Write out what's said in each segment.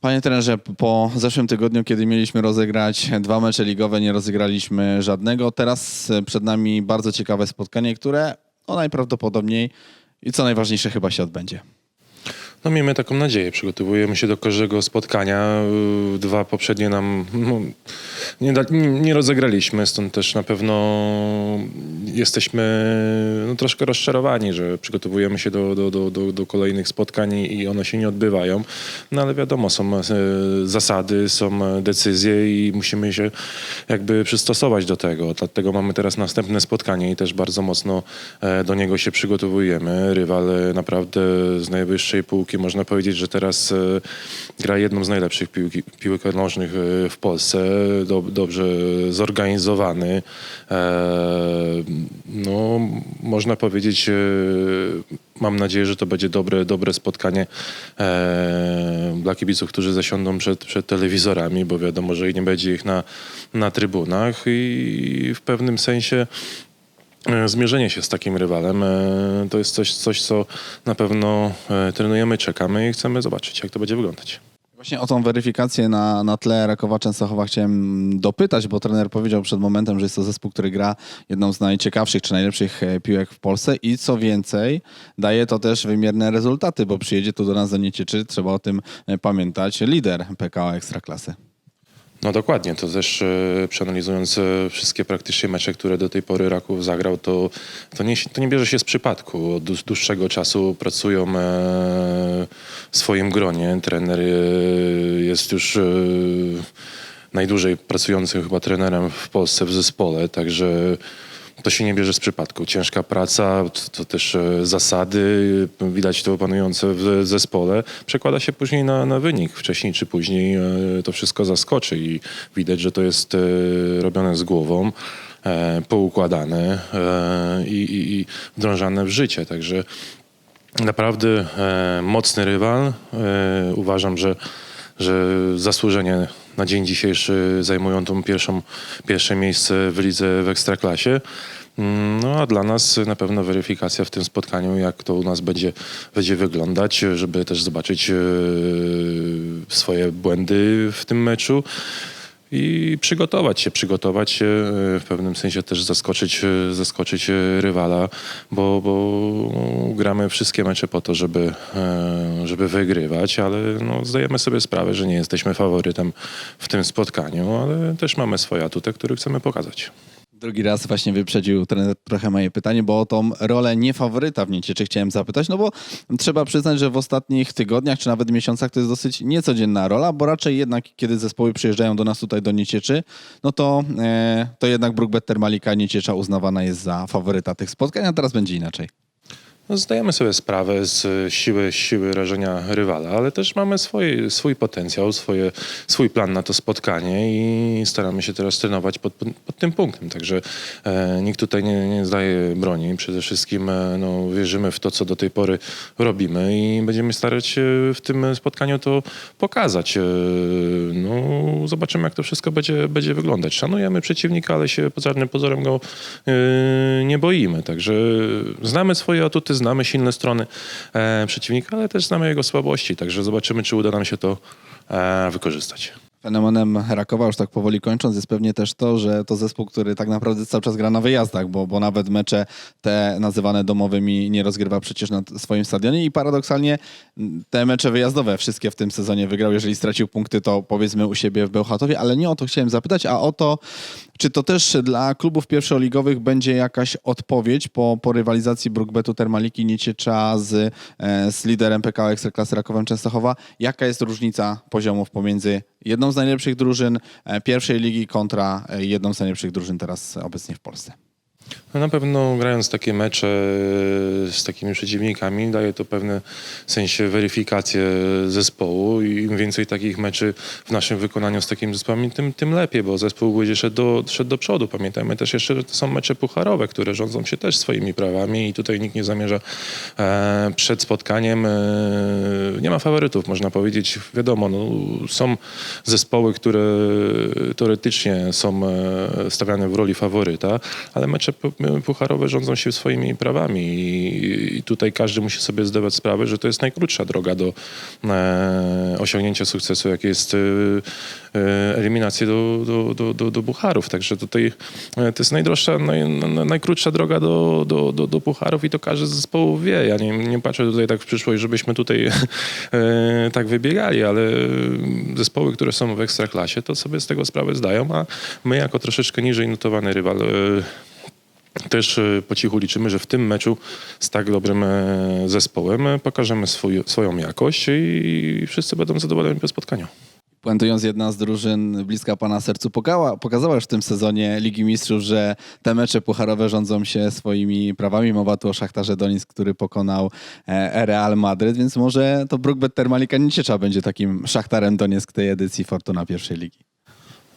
Panie trenerze, po zeszłym tygodniu, kiedy mieliśmy rozegrać dwa mecze ligowe, nie rozegraliśmy żadnego. Teraz przed nami bardzo ciekawe spotkanie, które no, najprawdopodobniej i co najważniejsze chyba się odbędzie. No miejmy taką nadzieję. Przygotowujemy się do każdego spotkania. Yy, Dwa poprzednie nam no, nie, da, nie, rozegraliśmy, stąd też na pewno jesteśmy no, troszkę rozczarowani, że przygotowujemy się do, do, do, do, do kolejnych spotkań i one się nie odbywają. No ale wiadomo, są e, zasady, są decyzje i musimy się jakby przystosować do tego. Dlatego mamy teraz następne spotkanie i też bardzo mocno e, do niego się przygotowujemy. Rywal e, naprawdę z najwyższej półki, można powiedzieć, że teraz e, gra jedną z najlepszych piłki, piłek nożnych e, w Polsce. Do, dobrze zorganizowany. E, No, można powiedzieć, mam nadzieję, że to będzie dobre, dobre spotkanie dla kibiców, którzy zasiądą przed, przed telewizorami, bo wiadomo, że nie będzie ich na, na trybunach i w pewnym sensie zmierzenie się z takim rywalem e, to jest coś, coś co na pewno e, trenujemy, czekamy i chcemy zobaczyć, jak to będzie wyglądać. Właśnie o tą weryfikację na, na tle Rakowa Częstochowa chciałem dopytać, bo trener powiedział przed momentem, że jest to zespół, który gra jedną z najciekawszych czy najlepszych e, piłek w Polsce i co więcej, daje to też wymierne rezultaty, bo przyjedzie tu do nas do Niecieczy, trzeba o tym e, pamiętać, lider PKO Ekstraklasy. No dokładnie, to też e, przeanalizując e, wszystkie praktycznie mecze, które do tej pory Raków zagrał, to, to, nie, to nie bierze się z przypadku. Od dłu- dłuższego czasu pracują e, w swoim gronie. Trener e, jest już e, najdłużej pracującym chyba trenerem w Polsce w zespole, także to się nie bierze z przypadku. Ciężka praca, to, też e, zasady, widać to panujące w zespole, przekłada się później na, na wynik. Wcześniej czy później e, to wszystko zaskoczy i widać, że to jest e, robione z głową, e, poukładane e, i, i, i wdrążane w życie. Także naprawdę e, mocny rywal. E, uważam, że, że zasłużenie na dzień dzisiejszy zajmują tą pierwszą, pierwsze miejsce w lidze w Ekstraklasie. Mm, No a dla nas na pewno weryfikacja w tym spotkaniu, jak to u nas będzie, będzie wyglądać, żeby też zobaczyć e, swoje błędy w tym meczu i przygotować się, przygotować się, e, w pewnym sensie też zaskoczyć, e, zaskoczyć e, rywala, bo, bo gramy wszystkie mecze po to, żeby, żeby wygrywać, ale no, zdajemy sobie sprawę, że nie jesteśmy faworytem w tym spotkaniu, ale też mamy swoje atuty, które chcemy pokazać. Drugi raz właśnie wyprzedził trener trochę moje pytanie, bo o tą rolę niefaworyta w Niecieczy chciałem zapytać, no bo trzeba przyznać, że w ostatnich tygodniach czy nawet miesiącach to jest dosyć niecodzienna rola, bo raczej jednak kiedy zespoły przyjeżdżają do nas tutaj do Niecieczy, no to, e, to jednak Brookbetter Malika Nieciecza uznawana jest za faworyta tych spotkań, a teraz będzie inaczej. No, zdajemy sobie sprawę z siły, siły rażenia rywala, ale też mamy swoje, swój potencjał, swoje, swój plan na to spotkanie i staramy się teraz trenować pod, pod tym punktem. Także e, nikt tutaj nie, nie zdaje broni. Przede wszystkim e, no, wierzymy w to, co do tej pory robimy i będziemy starać się w tym spotkaniu to pokazać. E, no, zobaczymy, jak to wszystko będzie, będzie wyglądać. Szanujemy przeciwnika, ale się pod żadnym pozorem go e, nie boimy. Także znamy swoje atuty, znamy silne strony e, przeciwnika, ale też znamy jego słabości. Także zobaczymy, czy uda nam się to e, wykorzystać. Fenomenem Rakowa, już tak powoli kończąc, jest pewnie też to, że to zespół, który tak naprawdę cały czas gra na wyjazdach, bo, bo nawet mecze te nazywane domowymi nie rozgrywa przecież na swoim stadionie i paradoksalnie te mecze wyjazdowe wszystkie w tym sezonie wygrał. Jeżeli stracił punkty, to powiedzmy u siebie w Bełchatowie, ale nie o to chciałem zapytać, a o to, czy to też dla klubów pierwszoligowych będzie jakaś odpowiedź po, po rywalizacji Brookbetu Termaliki Nieciecza z, e, z liderem PKO Ekstraklasy Rakowem Częstochowa? Jaka jest różnica poziomów pomiędzy jedną z najlepszych drużyn e, pierwszej ligi kontra e, jedną z najlepszych drużyn teraz obecnie w Polsce? No na pewno grając takie mecze z takimi przeciwnikami daje to pewne sensie weryfikację zespołu i im więcej takich meczy w naszym wykonaniu z takimi zespołami, tym, tym lepiej, bo zespół będzie szedł do, szedł do przodu. Pamiętajmy też jeszcze, że to są mecze pucharowe, które rządzą się też swoimi prawami i tutaj nikt nie zamierza e, przed spotkaniem. E, nie ma faworytów, można powiedzieć. Wiadomo, no, są zespoły, które teoretycznie są e, stawiane w roli faworyta, ale mecze pucharowe rządzą się swoimi prawami i, i tutaj każdy musi sobie zdawać sprawę, że to jest najkrótsza droga do e, osiągnięcia sukcesu, jak jest e, e, eliminacja do, do, do, do, do pucharów. Także tutaj e, to jest najdroższa, naj, na- najkrótsza droga do, do, do, do pucharów i to każdy z zespołów wie. Ja nie, nie patrzę tutaj tak w przyszłość, żebyśmy tutaj e, tak wybiegali, ale zespoły, które są w ekstraklasie, to sobie z tego sprawę zdają, a my jako troszeczkę niżej notowany rywal e, też e, po cichu liczymy, że w tym meczu z tak dobrym e, zespołem e, pokażemy swój, swoją jakość i wszyscy będą zadowoleni po spotkaniu. Puentując, jedna z drużyn bliska pana sercu pokała, pokazała już w tym sezonie Ligi Mistrzów, że te mecze pucharowe rządzą się swoimi prawami. Mowa tu o Szachtarze Doniec, który pokonał e, Real Madryt, więc może to Brookbet Termalika nie trzeba będzie takim Szachtarem Donieck tej edycji Fortuna pierwszej ligi.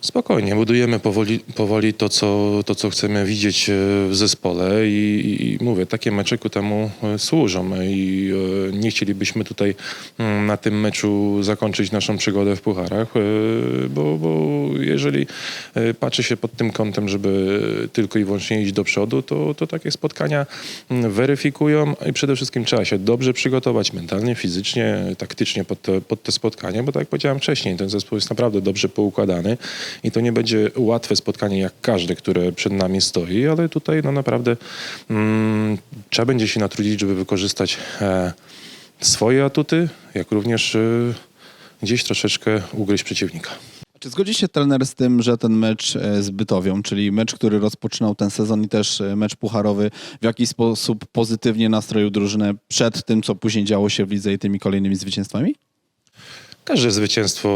Spokojnie, budujemy powoli, powoli to, co, to, co chcemy widzieć e, w zespole i, i, mówię, takie mecze ku temu e, służą i e, nie chcielibyśmy tutaj mm, na tym meczu zakończyć naszą przygodę w pucharach, bo, bo jeżeli patrzy się pod tym kątem, żeby tylko i wyłącznie iść do przodu, to, to takie spotkania mm, weryfikują i przede wszystkim trzeba się dobrze przygotować mentalnie, fizycznie, taktycznie pod te, pod te spotkania, bo tak jak powiedziałem wcześniej, ten zespół jest naprawdę dobrze poukładany i to nie będzie łatwe spotkanie jak każde, które przed nami stoi, ale tutaj no naprawdę mm, trzeba będzie się natrudzić, żeby wykorzystać e, swoje atuty, jak również e, gdzieś troszeczkę ugryźć przeciwnika. Czy zgodzi się trener z tym, że ten mecz e, z Bytowią, czyli mecz, który rozpoczynał ten sezon i też e, mecz pucharowy, w jakiś sposób pozytywnie nastroił drużynę przed tym, co później działo się w lidze i tymi kolejnymi zwycięstwami? Każde zwycięstwo,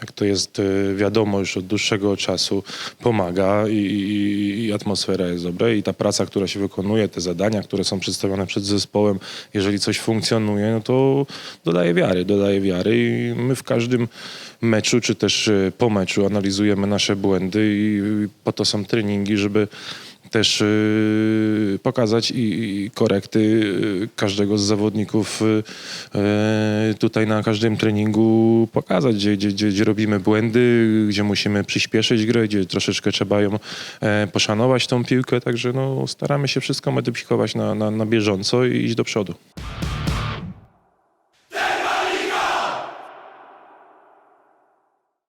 jak to jest e, wiadomo już od dłuższego czasu, pomaga i, i, i atmosfera jest dobra i ta praca, która się wykonuje, te zadania, które są przedstawione przed zespołem, jeżeli coś funkcjonuje, no to dodaje wiary, dodaje wiary i my w każdym meczu, czy też e, po meczu analizujemy nasze błędy i po to są treningi, żeby też y, pokazać i, korekty y, każdego z zawodników y, tutaj na każdym treningu pokazać, gdzie, gdzie, gdzie, gdzie robimy błędy, gdzie musimy przyspieszyć grę, gdzie troszeczkę trzeba ją e, poszanować tą piłkę, także no, staramy się wszystko modyfikować na, na, na bieżąco i iść do przodu.